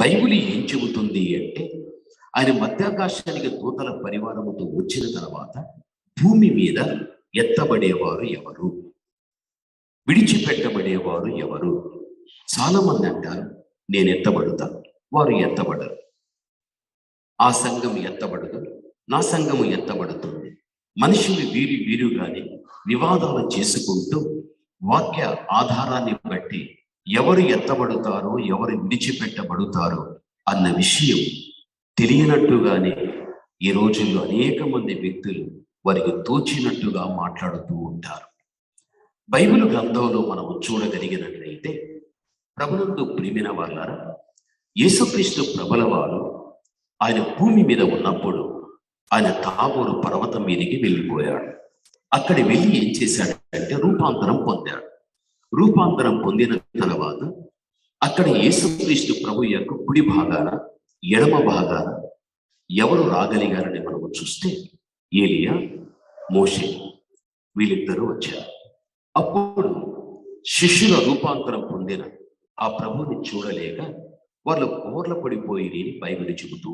Bible ఏం చెబుతుంది అంటే ఆయన మధ్యాకాశానికి దూతల పరివారముతో వచ్చిన తర్వాత భూమి మీద ఎత్తబడేవారు ఎవరు? విడిచిపెట్టబడేవారు ఎవరు? చాలా మంది అంటారు నేను ఎత్తబడుతాను వారు ఎత్తబడరు. ఆ సంఘం ఎత్తబడదు. నా సంఘము ఎత్తబడుతుంది. మనుషులు వీరి వీరుగానే వివాదాలు చేసుకుంటూ వాక్య ఆధారాన్ని బట్టి ఎవరు ఎత్తబడతారో ఎవరు విడిచిపెట్టబడతారో అన్న విషయం తెలియనట్టుగానే ఈ రోజుల్లో అనేక మంది వ్యక్తులు వారికి తోచినట్టుగా మాట్లాడుతూ ఉంటారు. బైబిల్ గ్రంథంలో మనం చూడగలిగినట్లయితే ప్రభునందు ప్రేమిన వాళ్ళారా యేసుక్రీస్తు ప్రభుల వారు ఆయన భూమి మీద ఉన్నప్పుడు ఆయన తాబోరు పర్వతం మీదకి వెళ్ళిపోయాడు. అక్కడ వెళ్ళి ఏం చేశాడంటే రూపాంతరం పొందాడు. రూపాంతరం పొందిన తర్వాత అక్కడ యేసుక్రీస్తు ప్రభు యొక్క కుడి భాగాన ఎడమ భాగాన ఎవరు రాగలిగారని మనము చూస్తే ఏలియా మోషే వీళ్ళిద్దరూ వచ్చారు. అప్పుడు శిష్యుల రూపాంతరం పొందిన ఆ ప్రభుని చూడలేక వాళ్ళు కోర్ల పడిపోయి బైబిల్ చెబుతూ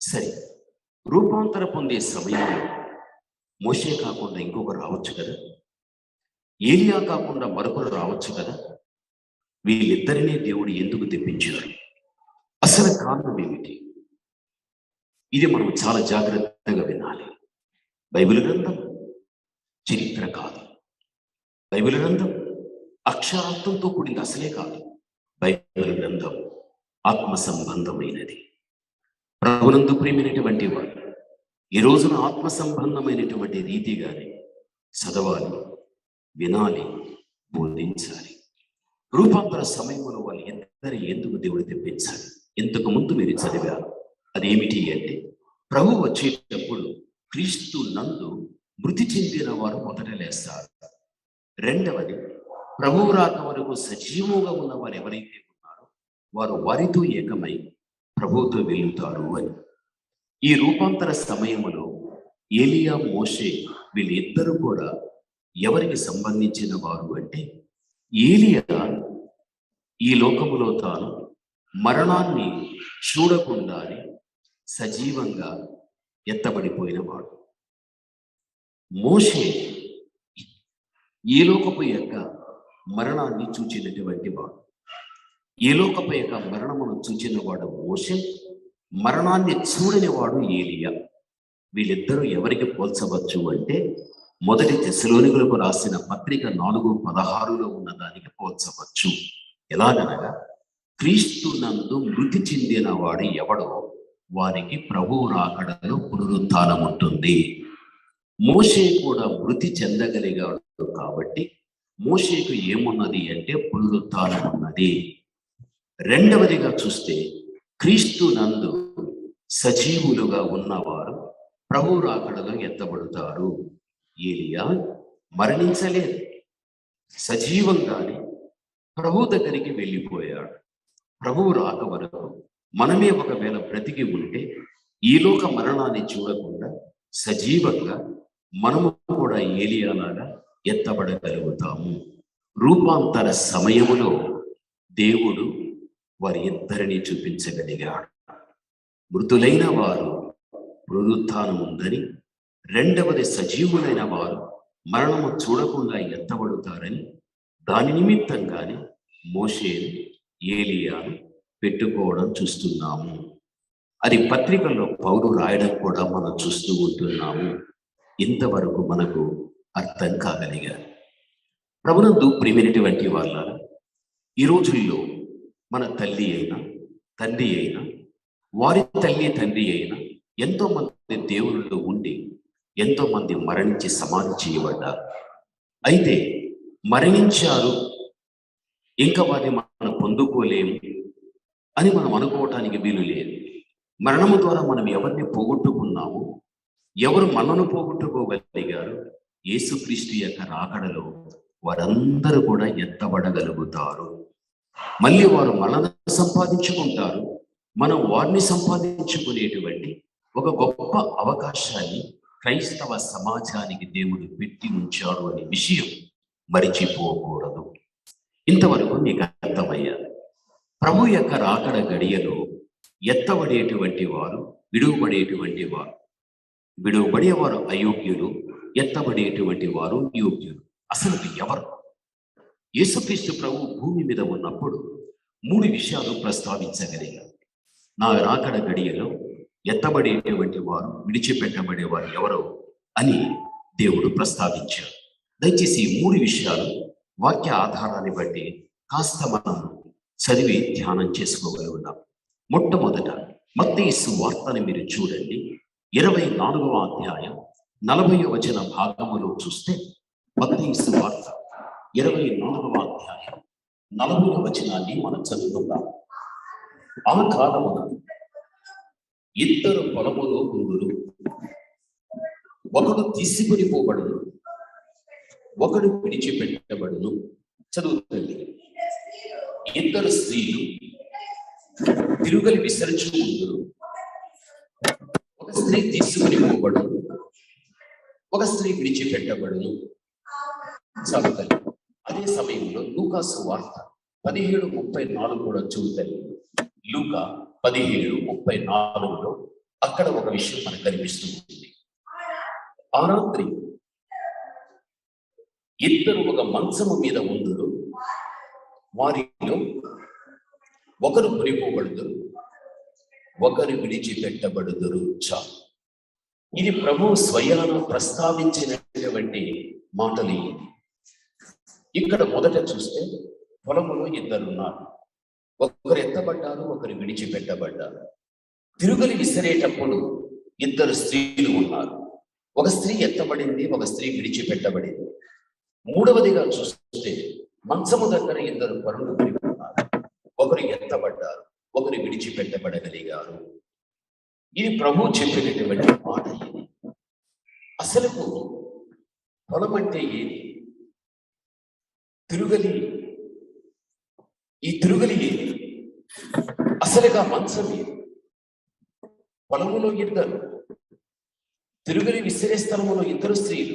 సరే రూపాంతర పొందే సమయంలో మోషే కాకుండా ఇంకొకరు రావచ్చు కదా? ఏలియా కాకుండా మరొకరు రావచ్చు కదా? వీళ్ళిద్దరినీ దేవుడు ఎందుకు తెప్పించారు? అసలు కారణం ఏమిటి? ఇది మనం చాలా జాగ్రత్తగా వినాలి. బైబిల్ గ్రంథం చరిత్ర కాదు. బైబిల్ గ్రంథం అక్షరార్థంతో కూడింది అసలే కాదు. బైబిల్ గ్రంథం ఆత్మ సంబంధమైనది ప్రభునందు ప్రేమైనటువంటి వారు ఈ రోజున ఆత్మ సంబంధమైనటువంటి రీతిగానే చదవాలి. వినాలి బోధించాలి. రూపాంతర సమయంలో వాళ్ళు ఇద్దరు ఎందుకు దేవుడు తెప్పించాలి? ఇంతకు ముందు మీరు చదివారు? అదేమిటి అంటే ప్రభు వచ్చేటప్పుడు క్రీస్తు నందు మృతి చెందిన వారు మొదట లేస్తారు. రెండవది ప్రభువు రాక వరకు సజీవంగా ఉన్న వారు ఎవరైతే ఉన్నారో వారు వారితో ఏకమై ప్రభువుతో వెళ్తారు అని. ఈ రూపాంతర సమయంలో ఏలియా మోషే వీళ్ళిద్దరూ కూడా ఎవరికి సంబంధించిన వారు అంటే ఏలియా ఈ లోకములో తాను మరణాన్ని చూడకుండానే సజీవంగా ఎత్తబడిపోయినవాడు. మోషే ఈ లోకపు యొక్క మరణాన్ని చూచినటువంటి వాడు? ఈ లోకపు యొక్క మరణమును చూచినవాడు మోషే? మరణాన్ని చూడని వాడు ఏలియా? వీళ్ళిద్దరూ ఎవరికి పోల్చవచ్చు అంటే మొదటి తెశలోనికులకు రాసిన పత్రిక నాలుగు పదహారులో ఉన్న దానికి పోల్చవచ్చు. ఎలాగనగా క్రీస్తు నందు మృతి చెందిన వాడు ఎవడో వారికి ప్రభువు రాకడలో పునరుత్థానం ఉంటుంది. మోషే కూడా మృతి చెందగలిగాడు కాబట్టి మోషేకు ఏమున్నది అంటే పునరుత్థానం ఉన్నది. రెండవదిగా చూస్తే క్రీస్తు నందు సజీవులుగా ఉన్నవారు ప్రభు రాకడలో ఎత్తబడతారు. ఏలియా మరణించలేదు. సజీవంగానే ప్రభు దగ్గరికి వెళ్ళిపోయాడు. ప్రభువు రాక వరకు మనమే ఒకవేళ బ్రతికి ఉంటే ఈలోక మరణాన్ని చూడకుండా సజీవంగా మనము కూడా ఏలియాలాగా ఎత్తబడగలుగుతాము. రూపాంతర సమయములో దేవుడు వారి ఇద్దరిని చూపించగలిగాడు. మృతులైన వారు పునరుత్నం ఉందని రెండవది సజీవులైన వారు మరణము చూడకుండా ఎత్తబడుతారని దాని నిమిత్తంగానే మోషేను ఏలియాను పెట్టుకోవడం చూస్తున్నాము. అది పత్రికల్లో పౌరు రాయడం కూడా మనం చూస్తూ ఉంటున్నాము. ఇంతవరకు మనకు అర్థం కాగలిగా ప్రభునందు ప్రేమైనటువంటి వాళ్ళ ఈ రోజుల్లో మన తల్లి అయినా తండ్రి అయినా వారి తల్లి తండ్రి అయినా ఎంతో మంది దేవుళ్ళు ఉండి ఎంతో మంది మరణించి సమాధి చేయబడ్డారు. అయితే మరణించారు. ఇంకా వారిని మనం పొందుకోలేము అని మనం అనుకోవటానికి వీలు లేదు. మరణము ద్వారా మనం ఎవరిని పోగొట్టుకున్నాము? ఎవరు మనను పోగొట్టుకోగలిగారు? యేసుక్రీస్తు యొక్క రాకడలో వారందరూ కూడా ఎత్తబడగలుగుతారు. మళ్ళీ వారు మనల్ని సంపాదించుకుంటారు. మనం వారిని సంపాదించుకునేటువంటి ఒక గొప్ప అవకాశాన్ని క్రైస్తవ సమాజానికి దేవుడు పెట్టి ఉంచాడు అనే విషయం మరిచిపోకూడదు. ఇంతవరకు మీకు అర్థమయ్యారు ప్రభు యొక్క రాకడ గడియలో ఎత్తబడేటువంటి వారు విడువబడేటువంటి వారు విడువబడేవారు అయోగ్యులు ఎత్తబడేటువంటి వారు యోగ్యులు. అసలు ఎవరు? యేసుక్రీస్తు ప్రభు భూమి మీద ఉన్నప్పుడు మూడు విషయాలు ప్రస్తావించగలిగారు. నా రాకడ గడియలో ఎత్తబడేటువంటి వారు విడిచిపెట్టబడేవారు ఎవరో అని దేవుడు ప్రస్తావించారు దయచేసి మూడు విషయాలు వాక్య ఆధారాన్ని బట్టి కాస్త మనం చదివి ధ్యానం చేసుకోగలుగుతాం మొట్టమొదట మత్తేసు వార్తని మీరు చూడండి. ఇరవై నాలుగవ అధ్యాయం నలభై వచన భాగములో చూస్తే మత్తేసు వార్త ఇరవై నాలుగవ అధ్యాయం నలభై వచనాన్ని మనం చదువుకుందాం. ఆ కాలమున ఇద్దరు పొలములో గుండురు ఒకడు తీసుకుని పోబడును ఒకడు విడిచిపెట్టబడును. చదువుతుంది. ఇద్దరు స్త్రీలు తిరుగలి విసర్జుకుందురు ఒక స్త్రీ తీసుకుని పోబడును ఒక స్త్రీ విడిచిపెట్టబడును. చదువుతుంది. అదే సమయంలో లూకాసు వార్త పదిహేడు ముప్పై నాలుగు కూడా చదువుతాయి లూకా పదిహేడు ముప్పై నాలుగులో అక్కడ ఒక విషయం మనకు కనిపిస్తుంది ఆ రాత్రి ఇద్దరు ఒక మంచము మీద ఉందురు వారిలో ఒకరు కొనిపోబడుదురు ఒకరు విడిచిపెట్టబడుదురు. చా. ఇది ప్రభు స్వయాన ప్రస్తావించినటువంటి మాటలు ఇక్కడ మొదట చూస్తే పొలములో ఇద్దరు ఉన్నారు ఒకరు ఎత్తబడ్డారు ఒకరు విడిచిపెట్టబడ్డారు. తిరుగులు విసిరేటప్పుడు ఇద్దరు స్త్రీలు ఉన్నారు. ఒక స్త్రీ ఎత్తబడింది ఒక స్త్రీ విడిచిపెట్టబడింది. మూడవదిగా చూస్తే మంచము దగ్గర ఇద్దరు పరులు ఉన్నారు. ఒకరు ఎత్తబడ్డారు ఒకరు విడిచిపెట్టబడగలిగారు. ఇది ప్రభు చెప్పినటువంటి మాట ఇది. అసలుకు పొలం అంటే ఏది? తిరుగలి ఈ తిరుగులి ఏది అసలుగా మంచం ఏది పొలములో ఇద్దరు తిరుగుని విసిరే స్థలములో ఇద్దరు స్త్రీలు.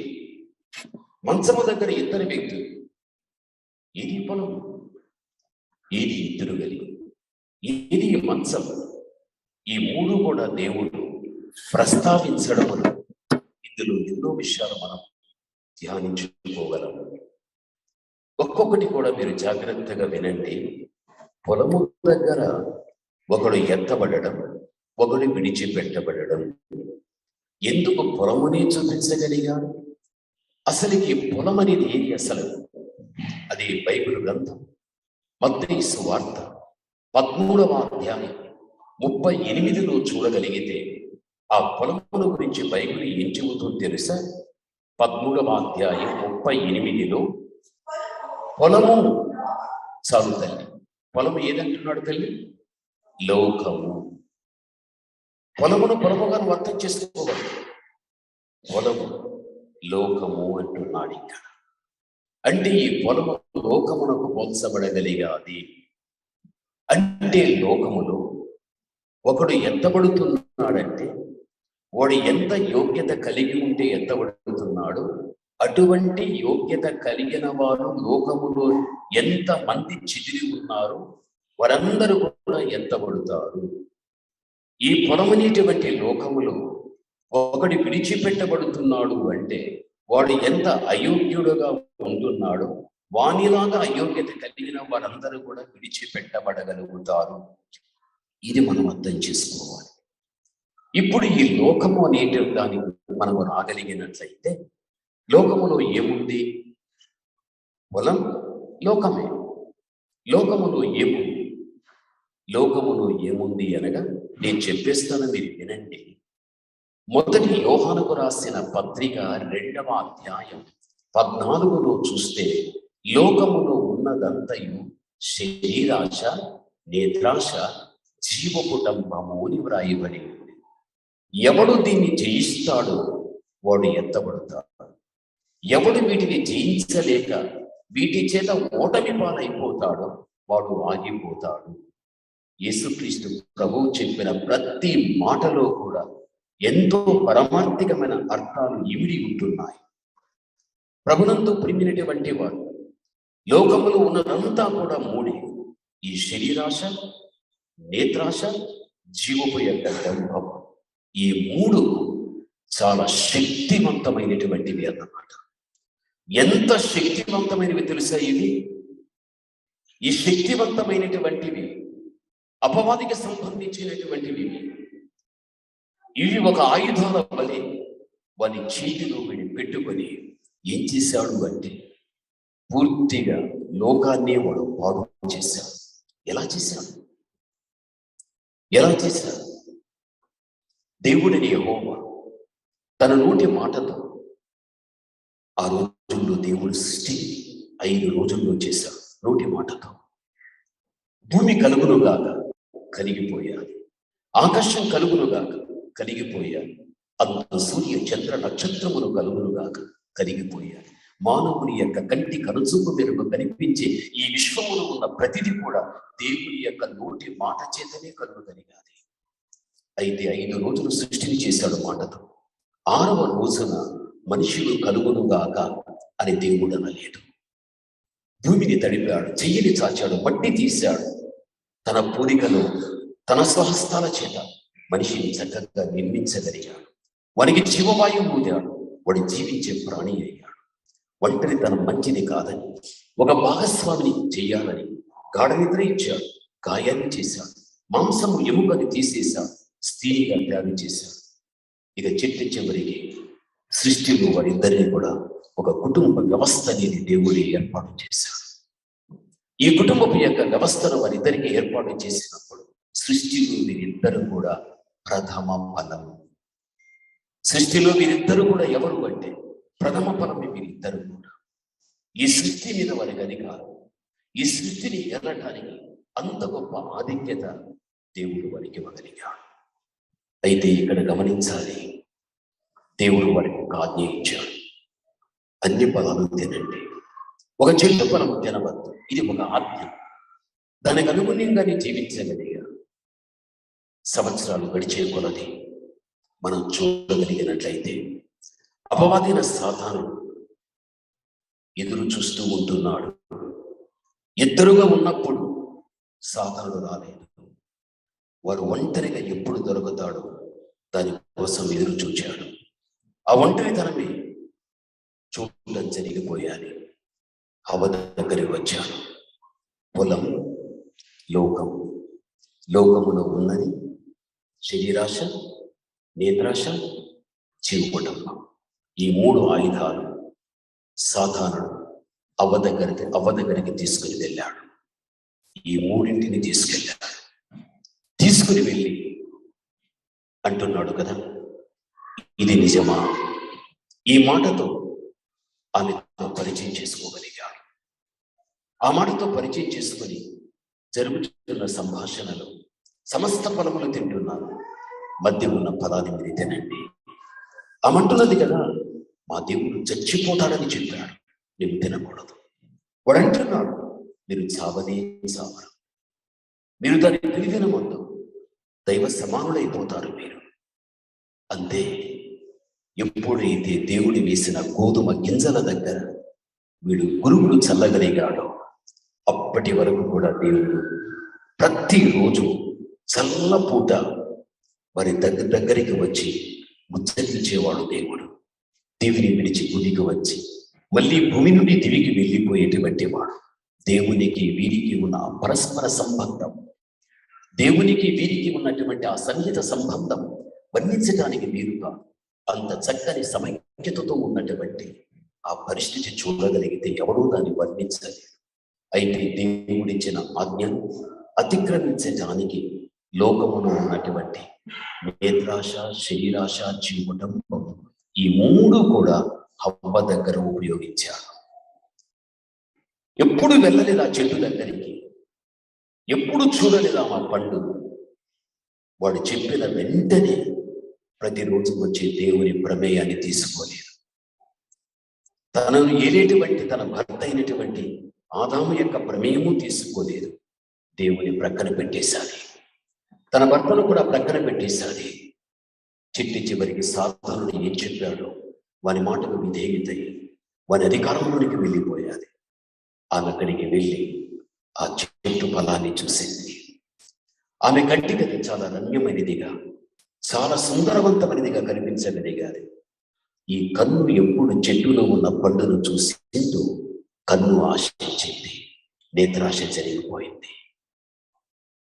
మంచము దగ్గర ఇద్దరు వ్యక్తులు. ఏది పొలం? ఏది తిరుగలి? ఏది మంచం? ఈ మూడు కూడా దేవుడు ప్రస్తావించడం ఇందులో ఎన్నో విషయాలు మనం ధ్యానించుకోగలము ఒక్కొక్కటి కూడా మీరు జాగ్రత్తగా వినండి. పొలము దగ్గర ఒకడు ఎత్తబడడం ఒకడు విడిచిపెట్టబడడం. ఎందుకు పొలమునే చూపించగలిగాడు? అసలుకి పొలం అనేది ఏది అసలు? అది బైబిల్ గ్రంథం. మత్తయి వార్త పద్మూడవ అధ్యాయం ముప్పై ఎనిమిదిలో చూడగలిగితే ఆ పొలముల గురించి బైబిల్ ఏం చెబుతుందో తెలుసా? పద్మూడవ అధ్యాయం ముప్పై ఎనిమిదిలో పొలము చాలు తల్లి. పొలము ఏదంటున్నాడు తల్లి? లోకము. పొలమును పొలముగా నువ్వు అర్థం చేసుకోవాలి. పొలము లోకము అంటున్నాడు ఇక్కడ. అంటే ఈ పొలము లోకమునకు పోల్చబడగలిగాది. అంటే లోకములో ఒకడు ఎత్తబడుతున్నాడంటే వాడు ఎంత యోగ్యత కలిగి ఉంటే ఎత్తబడుతున్నాడు అటువంటి యోగ్యత కలిగిన వారు లోకములో ఎంత మంది చిదిరి ఉన్నారు వారందరూ కూడా ఎంత పడుతారు? ఈ పొలమనేటువంటి లోకములో ఒకటి విడిచిపెట్టబడుతున్నాడు అంటే వాడు ఎంత అయోగ్యుడుగా ఉంటున్నాడు వానిలాగా అయోగ్యత కలిగిన వారందరూ కూడా విడిచిపెట్టబడగలుగుతారు. ఇది మనం అర్థం చేసుకోవాలి. ఇప్పుడు ఈ లోకము అనేటి దానికి మనము రాగలిగినట్లయితే లోకములో ఏముంది? పొలం లోకమే. లోకములో ఏముంది? లోకములో ఏముంది అనగా నేను చెప్పేస్తాను మీరు వినండి. మొదటి యోహానుకు రాసిన పత్రిక రెండవ అధ్యాయం పద్నాలుగులో చూస్తే లోకములో ఉన్నదంతయు శరీరాశ నేత్రాశ జీవకుటంబము అని వ్రాయబడి ఎవడు దీన్ని జయిస్తాడో వాడు ఎత్తబడతాడు. ఎవడు వీటిని జయించలేక వీటి చేత ఓటమి పాలైపోతాడో వాడు ఆగిపోతాడు. యేసుక్రీస్తు ప్రభువు చెప్పిన ప్రతి మాటలో కూడా ఎంతో పరమార్థికమైన అర్థాలు ఇమిడి ఉంటున్నాయి. ప్రభునంతో ప్రిమినటువంటి వాడు లోకములో ఉన్నదంతా కూడా మూడి ఈ శరీరాశ నేత్రాశ జీవపు యొక్క డంభం ఈ మూడు చాలా శక్తివంతమైనటువంటివి అన్నమాట. ఎంత శక్తివంతమైనవి తెలుసా ఇవి? ఈ శక్తివంతమైనటువంటివి అపవాదికి సంబంధించినటువంటివి. ఇవి ఒక ఆయుధాల వలె వాని చేతిలో వీడి పెట్టుకొని ఏం చేశాడు అంటే పూర్తిగా లోకాన్ని వాడు పాడు చేశాడు. ఎలా చేశాడు? ఎలా చేశాడు? దేవుడిని హోమ తన నోటి మాటతో ఆ దేవుడు సృష్టి ఐదు రోజుల్లో చేశాడు. నోటి మాటతో. భూమి కలుగునుగాక కలిగిపోయాలి ఆకాశం కలుగునుగాక కలిగిపోయాలి అంత సూర్య చంద్ర నక్షత్రములు కలుగునుగాక కలిగిపోయాలి మానవుని యొక్క కంటి కనుచూపు మెరుగు కనిపించే ఈ విశ్వములో ఉన్న ప్రతిదీ కూడా దేవుని యొక్క నోటి మాట చేతనే కలుగుదలిగాది అయితే ఐదు రోజులు సృష్టిని చేశాడు మాటతో. ఆరవ రోజున మనుషులు కలుగునుగాక అని దేవుడు అనలేడు భూమిని తడిపాడు చెయ్యిని చాచాడు మట్టి తీశాడు. తన పూరికలో తన స్వహస్తాల చేత మనిషిని చక్కగా నిర్మించగలిగాడు. వానికి జీవవాయువు ఊదాడు వాడు జీవించే ప్రాణి అయ్యాడు. ఒంటరి తన మంచిది కాదని ఒక భాగస్వామిని చెయ్యాలని గాఢ నిద్ర ఇచ్చాడు గాయాన్ని చేశాడు మాంసము ఎముకని తీసేశాడు స్త్రీగా త్యాగం చేశాడు. ఇక చెట్టు చివరికి సృష్టిలో వారిద్దరిని కూడా ఒక కుటుంబ వ్యవస్థ దేవుడు ఏర్పాటు చేశాడు. ఈ కుటుంబపు యొక్క వ్యవస్థను వారిద్దరికి ఏర్పాటు చేసినప్పుడు సృష్టిలో వీరిద్దరు కూడా ప్రథమ ఫలము సృష్టిలో వీరిద్దరు కూడా ఎవరు అంటే ప్రథమ ఫలమే వీరిద్దరు కూడా. ఈ సృష్టి మీద వారికి అధికారం ఈ సృష్టిని ఎల్లటానికి అంత గొప్ప ఆధిక్యత దేవుడు వారికి ఇవ్వగలిగాడు. అయితే ఇక్కడ గమనించాలి దేవుడు వారికి ఒక ఆజ్ఞ ఇచ్చాడు. అన్ని ఫలాలు తినండి. ఒక చెట్టు ఫలము తినవద్దు. ఇది ఒక ఆజ్ఞ. దానికి అనుగుణ్యంగానే జీవించగలిగా. సంవత్సరాలు గడిచే కొలది మనం చూడగలిగినట్లయితే అపవాదైన సాధారణ ఎదురు చూస్తూ ఉంటున్నాడు. ఇద్దరుగా ఉన్నప్పుడు సాధారణ రాలేదు. వారు ఒంటరిగా ఎప్పుడు దొరుకుతాడో దాని కోసం ఎదురు చూచాడు. ఆ ఒంటరితనమే చూడడం జరిగిపోయాను. హవ దగ్గరికి వచ్చాను. పొలం లోకం. లోకములో ఉన్నది శరీరాశ నేత్రాశ జీవకుటుంబం ఈ మూడు ఆయుధాలు సాధారణ అవ్వ దగ్గరికి అవ్వ దగ్గరికి తీసుకుని వెళ్ళాడు. ఈ మూడింటిని తీసుకెళ్ళాడు. తీసుకుని వెళ్ళి అంటున్నాడు కదా ఇది నిజమా? ఈ మాటతో ఆమెతో పరిచయం చేసుకోగలిగాడు ఆ మాటతో పరిచయం చేసుకొని జరుగుతున్న సంభాషణలో సమస్త ఫలములు తింటున్నాను. మధ్య ఉన్న పదాన్ని మీరు తినండి ఆమంటున్నది కదా మా దేవుడు చచ్చిపోతాడని చెప్పాడు. నేను తినకూడదు వాడు అంటున్నాడు మీరు చావనే చావరు. మీరు దాన్ని తిరిగినమందు దైవ సమానులైపోతారు మీరు. అంతే. ఎప్పుడైతే దేవుడు వేసిన గోధుమ గింజల దగ్గర వీడు గురువులు చల్లగలిగాడో అప్పటి వరకు కూడా దేవుడు ప్రతిరోజు చల్ల పూట వారి దగ్గర దగ్గరికి వచ్చి ముచ్చటించేవాడు దేవుడు. దేవుని విడిచి భూమికి వచ్చి మళ్ళీ భూమి నుండి దివికి వెళ్ళిపోయేటువంటి వాడు. దేవునికి వీరికి ఉన్న పరస్పర సంబంధం. దేవునికి వీరికి ఉన్నటువంటి ఆ సన్నిహిత సంబంధం వర్ణించడానికి వీరుగా అంత చక్కని సమైక్యతతో ఉన్నటువంటి ఆ పరిస్థితి చూడగలిగితే ఎవరూ దాన్ని వర్ణించలేదు. అయితే దేవుడిచ్చిన ఆజ్ఞను అతిక్రమించడానికి లోకములో ఉన్నటువంటి నేత్రాశ శరీరాశ జీవకుటుంబం ఈ మూడు కూడా హవ్వ దగ్గర ఉపయోగించారు. ఎప్పుడు వెళ్ళలేదా చెట్టు దగ్గరికి? ఎప్పుడు చూడలేదా ఆ పండు? వాడు చెప్పిన వెంటనే ప్రతిరోజు వచ్చే దేవుని ప్రమేయాన్ని తీసుకోలేదు. తనను ఏలేటువంటి తన భర్త అయినటువంటి ఆదాము యొక్క ప్రమేయము తీసుకోలేదు. దేవుని ప్రక్కన పెట్టేశాలి తన భర్తను కూడా ప్రక్కన పెట్టేశాలి చిట్టి చివరికి సాధారణ ఏం చెప్పాడో వాని మాటకు విధేయతై వాని అధికారంలోనికి వెళ్ళిపోయాది ఆమె అక్కడికి వెళ్ళి ఆ చెట్టు ఫలాన్ని చూసింది. ఆమె కంటికి అది చాలా రమ్యమైనదిగా చాలా సుందరవంతమైనదిగా కనిపించగలిగాది ఈ కన్ను ఎప్పుడు చెట్టులో ఉన్న పండును చూసిందో కన్ను ఆశించింది. నేత్రాశ జరిగిపోయింది.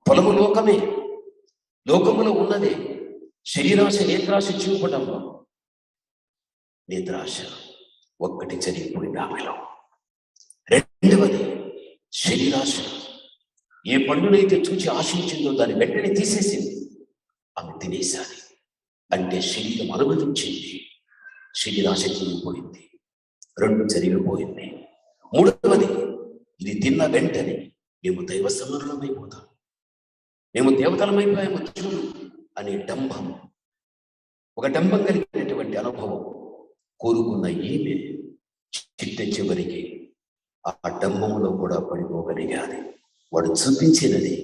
పొలము లోకమే. లోకములో ఉన్నదే. శరీరాశ నేత్రాశ చూపడం నేత్రాశ ఒక్కటి జరిగిపోయింది ఆమెలో. రెండవది శరీరాశ. ఏ పండునైతే చూచి ఆశించిందో దాన్ని వెంటనే తీసేసింది. ఆమె తినేసాది అంటే శరీరం అనుమతించింది శరీరాశక్తి పోయింది. రెండు జరిగిపోయింది మూడవది ఇది తిన్న వెంటనే మేము దైవ సమరణమైపోతాం మేము దేవతలమైపోయాము చూడు అనే డంభం. ఒక డంభం కలిగినటువంటి అనుభవం కోరుకున్న ఈమె చిట్ట చివరికి ఆ డంభంలో కూడా పడిపోగలిగాలి వాడు చూపించినది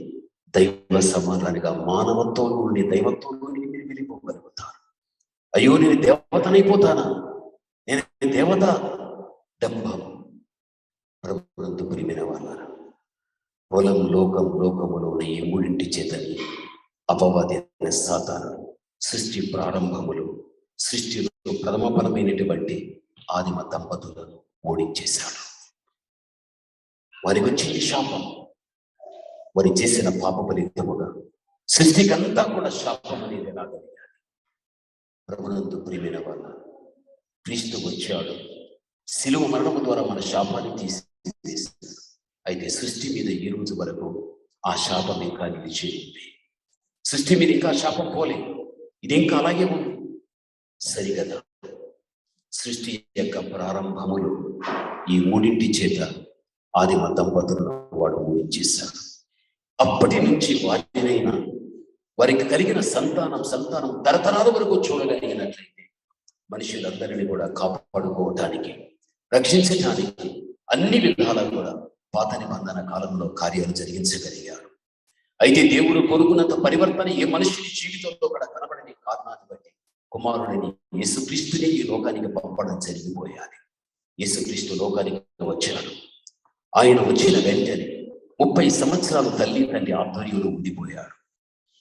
దైవ సమాధానిగా మానవత్వం నుండి దైవత్వం నుండి మీరు వెళ్ళిపోగలుగుతారు అయ్యో నేను దేవతనైపోతానా? నేను దేవత? డంభం ప్రభుత్వ ప్రియమైన వాళ్ళ పొలం లోకం లోకములో ఉన్న ఈ మూడింటి చేతని అపవాది సాతాను సృష్టి ప్రారంభములు సృష్టిలో ప్రథమ ఫలమైనటువంటి ఆదిమ దంపతులను ఓడించేశాడు. వారికి వచ్చింది శాపం. వారి చేసిన పాప ఫలితముగా సృష్టికంతా కూడా శాపం అనేది రాగలిగాడు ప్రభునందు ప్రియమైన వాళ్ళ క్రీస్తు వచ్చాడు. శిలువ మరణము ద్వారా మన శాపాన్ని తీసి అయితే సృష్టి మీద ఈ రోజు వరకు ఆ శాపం ఇంకా నిలిచి ఉంది. సృష్టి మీద ఇంకా శాపం పోలే. ఇది ఇంకా అలాగే ఉంది? సరిగదా. సృష్టి యొక్క ప్రారంభములు ఈ మూడింటి చేత ఆదిమ దంపతులను వాడు ఊహించేశాడు అప్పటి నుంచి వాటినైనా వారికి కలిగిన సంతానం సంతానం తరతరాల వరకు చూడగలిగినట్లయితే మనుషులందరినీ కూడా కాపాడుకోవటానికి రక్షించటానికి అన్ని విధాలా కూడా పాత నిబంధన కాలంలో కార్యాలు జరిగించగలిగారు. అయితే దేవుడు కోరుకున్నంత పరివర్తన ఏ మనుషుని జీవితంలో కూడా కనబడని కారణాన్ని బట్టి కుమారుడిని యేసుక్రీస్తుని ఈ లోకానికి పంపడం జరిగిపోయాలి యేసుక్రీస్తు లోకానికి వచ్చాడు. ఆయన వచ్చిన వెంటనే ముప్పై సంవత్సరాలు తల్లి తండ్రి ఆధ్వర్యంలో ఉండిపోయాడు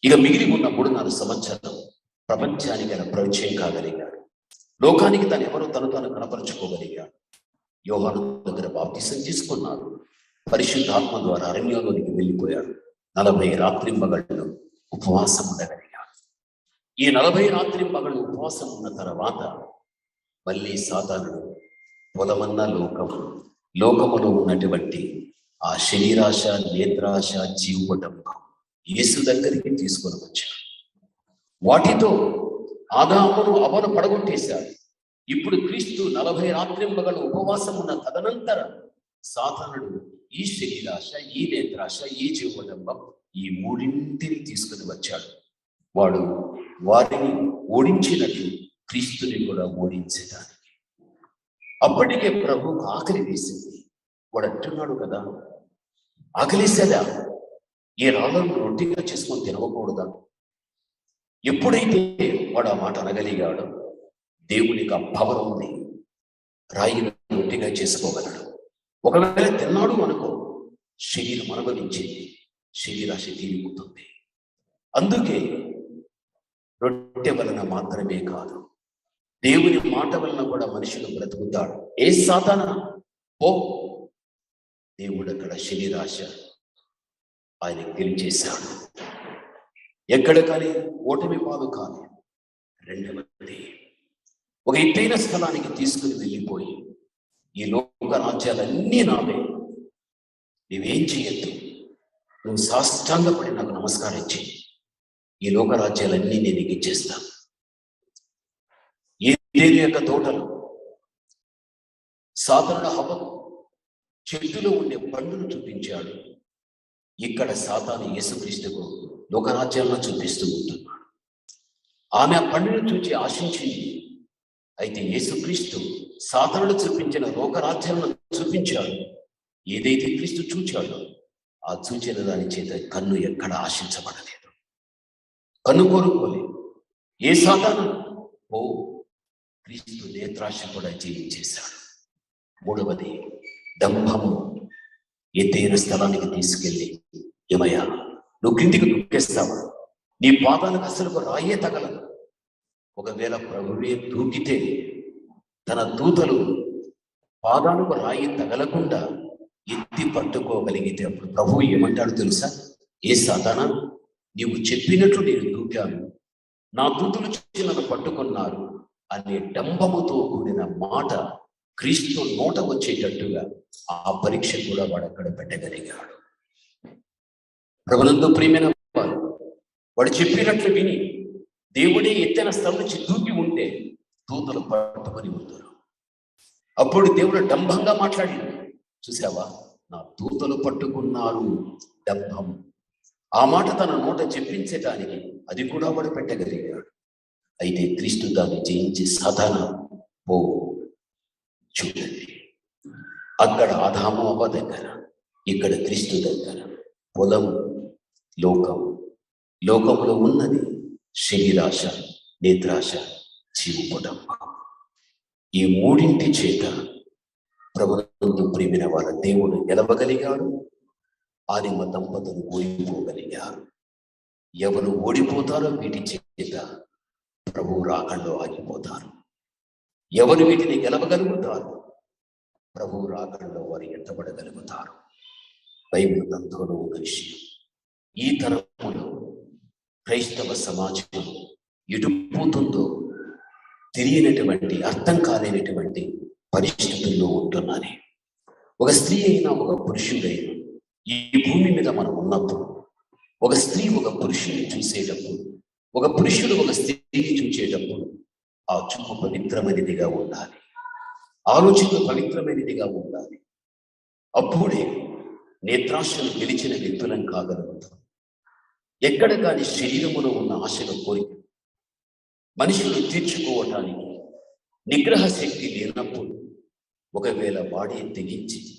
ఇక మిగిలి ఉన్న మూడున్నర సంవత్సరం ప్రపంచానికి ఆయన పరిచయం కాగలిగాడు. లోకానికి తను ఎవరో తను తాను కనపరుచుకోగలిగాడు. యోహాను దగ్గర బాప్తిసం తీసుకున్నాడు. పరిశుద్ధాత్మ ద్వారా అరణ్యంలోనికి వెళ్ళిపోయాడు. నలభై రాత్రింబగళ్ళు ఉపవాసం ఉండగలిగాడు. ఈ నలభై రాత్రింబగళ్ళు ఉపవాసం ఉన్న తర్వాత మళ్ళీ సాతానుడు పొలమన్న లోకము లోకములో ఉన్నటువంటి ఆ శరీరాశ నేత్రాశ జీవటం యేసు దగ్గరికి తీసుకొని వచ్చాడు. వాటితో ఆదామును అవను పడగొట్టేశాడు. ఇప్పుడు క్రీస్తు నలభై రాత్రింబగలు ఉపవాసం ఉన్న తదనంతరం సాతానుడు ఈ శరీరాశ ఈ నేత్రాశ ఈ జీవడంబం ఈ మూడింటిని తీసుకుని వచ్చాడు. వాడు వారిని ఓడించినట్లు క్రీస్తుని కూడా ఓడించడానికి అప్పటికే ప్రభు ఆకలి వేసింది. వాడు అంటున్నాడు కదా. ఆకలిసేదా ఈ రాళ్ళను రొట్టిగా చేసుకొని తినవకూడదా ఎప్పుడైతే వాడు ఆ మాట అనగలిగాడో దేవునికి ఆ పవర్ ఉంది. రాయిని రొట్టిగా చేసుకోగలడు. ఒకవేళ తిన్నాడు అనుకో శరీరం అనుభవించింది. శరీరాశ తీరిపోతుంది. అందుకే రొట్టె వలన మాత్రమే కాదు దేవుని మాట వలన కూడా మనుషులు బ్రతుకుతాడు ఏ సాధన ఓ దేవుడు అక్కడ శరీరాశ ఆయన గెలిచేశాడు. ఎక్కడ కానీ ఓటమి పాలు కాదు. రెండవది ఒక ఎత్తైన స్థలానికి తీసుకుని వెళ్ళిపోయి ఈ లోక రాజ్యాలన్నీ నావే. నువ్వేం చేయొద్దు నువ్వు సాష్టాంగపడి నాకు నమస్కారం చేయి ఈ లోక రాజ్యాలన్నీ నేను ఇచ్చేస్తా. ఇచ్చేస్తాను దేని యొక్క తోటలు? సాధారణ హవకు చెట్టులో ఉండే పండును చూపించాడు. ఇక్కడ సాతాను యేసుక్రీస్తుకు లోకరాజ్యాలను చూపిస్తూ ఉంటున్నాడు. ఆమె ఆ పండును చూచి ఆశించింది. అయితే యేసుక్రీస్తు సాతానుడు చూపించిన లోకరాజ్యాలను చూపించాడు. ఏదైతే క్రీస్తు చూచాడో ఆ చూచిన దాని చేత కన్ను ఎక్కడ ఆశించబడలేదు. కన్ను కోరుకోలేదు ఏ సాతాను? ఓ క్రీస్తు నేత్రాశ కూడా జీవించేశాడు మూడవది దంభము ఎత్తైన స్థలానికి తీసుకెళ్ళి ఏమయ్యా నువ్వు క్రిందికి దూకేస్తావా నీ పాదాలకు అసలు రాయే తగలదు. ఒకవేళ ప్రభువే దూకితే తన దూతలు పాదాలకు రాయి తగలకుండా ఎత్తి పట్టుకోగలిగితే అప్పుడు ప్రభువు ఏమంటాడు తెలుసా? ఏ సాధన నీవు చెప్పినట్లు నేను దూకాను. నా దూతలు నన్ను పట్టుకున్నారు అనే డంబముతో కూడిన మాట క్రీస్తు నోట వచ్చేటట్టుగా ఆ పరీక్ష కూడా వాడు అక్కడ పెట్టగలిగాడు? ప్రభునందు ప్రియమైన వారు వాడు చెప్పినట్లు విని దేవుడే ఎత్తైన స్థలం నుంచి దూకి ఉంటే దూతలు పట్టుకొని ఉందరు అప్పుడు దేవుడు డంభంగా మాట్లాడింది చూసావా? నా దూతలు పట్టుకున్నారు డంభం. ఆ మాట తన నోట చెప్పించటానికి అది కూడా వాడు పెట్టగలిగాడు. అయితే క్రీస్తు దాన్ని జయించి సాధన పో అక్కడ ఆధామవ దగ్గర ఇక్కడ క్రీస్తు దగ్గర. పొలం లోకం. లోకంలో ఉన్నది శరీరాశ నేత్రాశ జీవపుటం ఈ మూడింటి చేత ప్రభుత్వం ప్రేమిన వాళ్ళ దేవుడు గెలవగలిగాడు ఆదిమ దంపతులు ఓడిపోగలిగారు. ఎవరు ఓడిపోతారో వీటి చేత ప్రభువు రాకంలో ఆగిపోతారు. ఎవరు వీటిని గెలవగలుగుతారు? ప్రభువు రాకంలో వారు ఎత్తబడగలుగుతారు. బైబిల్ గ్రంథంలో ఒక విషయం. ఈ తరములో క్రైస్తవ సమాజం ఎటుపోతుందో తెలియనటువంటి అర్థం కాలేనటువంటి పరిస్థితుల్లో ఉంటున్నది ఒక స్త్రీ అయినా ఒక పురుషుడైనా ఈ భూమి మీద మనం ఉన్నప్పుడు ఒక స్త్రీ ఒక పురుషుని చూసేటప్పుడు ఒక పురుషుడు ఒక స్త్రీని చూసేటప్పుడు ఆ చూపు పవిత్రమైనదిగా ఉండాలి. ఆలోచన పవిత్రమైనదిగా ఉండాలి. అప్పుడే నేత్రాశను గెలిచిన వ్యక్తులం కాగలుగుతాం. ఎక్కడ కాని శరీరములో ఉన్న ఆశల కోరిక మనుషులు తీర్చుకోవటానికి నిగ్రహ శక్తి లేనప్పుడు ఒకవేళ వాడి తెగించి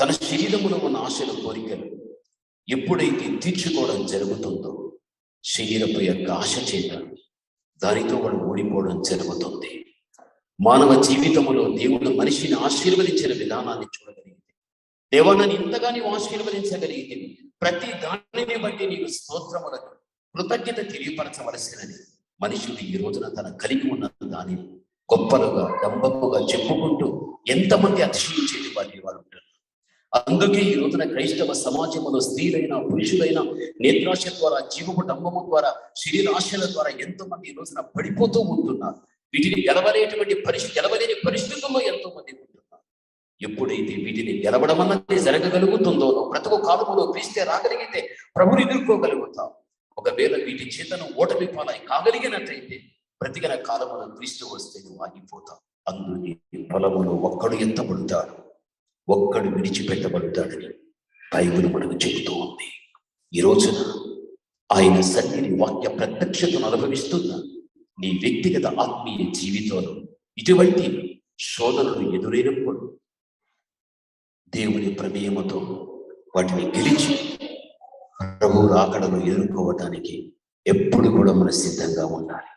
తన శరీరములో ఉన్న ఆశల కోరికలు ఎప్పుడైతే తీర్చుకోవడం జరుగుతుందో శరీరపు యొక్క ఆశ చేత దానితో వాడు ఓడిపోవడం జరుగుతుంది. మానవ జీవితంలో దేవుడు మనిషిని ఆశీర్వదించిన విధానాన్ని చూడగలిగితే దేవా నన్ను ఇంతగా నీవు ఆశీర్వదించగలిగితే ప్రతి దానిని బట్టి నీవు స్తోత్రములకు కృతజ్ఞత తెలియపరచవలసినది. మనుషుడు ఈ రోజున తన కలిగి ఉన్న దానిని గొప్పలుగా డంబముగా చెప్పుకుంటూ ఎంతమంది అతిశయించేది వారిని వారు ఉంటారు. అందుకే ఈ రోజున క్రైస్తవ సమాజంలో స్త్రీలైనా పురుషులైనా నేత్రాశ ద్వారా జీవపు డంబము ద్వారా శరీరాశల ద్వారా ఎంతో మంది ఈ రోజున పడిపోతూ ఉంటున్నారు. వీటిని గెలవలేటువంటి పరిస్థితి గెలవలేని పరిస్థితుల్లో ఎంతో మంది ఉంటున్నారు. ఎప్పుడైతే వీటిని గెలవడం అన్నది జరగగలుగుతుందో బ్రతుకు కాలంలో క్రీస్తే రాగలిగితే ప్రభుని ఎదుర్కోగలుగుతాం ఒకవేళ వీటి చేతను ఓటమి పాలై కాగలిగినట్లయితే బ్రతికిన కాలములో క్రీస్తు వస్తే నువ్వు ఆగిపోతావు. అందుకే పొలములో ఒక్కడు ఎత్తబడతాడు. ఒక్కడు విడిచిపెట్టబడతాడని బైబుల్ మనకు చెబుతూ ఉంది. ఈ రోజున ఆయన సన్నిధి వాక్య ప్రత్యక్షతను అనుభవిస్తున్న నీ వ్యక్తిగత ఆత్మీయ జీవితంలో ఇటువంటి శోధనలు ఎదురైనప్పుడు దేవుని ప్రమేయముతో వాటిని గెలిచి ప్రభు రాకడను ఎదుర్కోవటానికి ఎప్పుడు కూడా మన సిద్ధంగా ఉండాలి.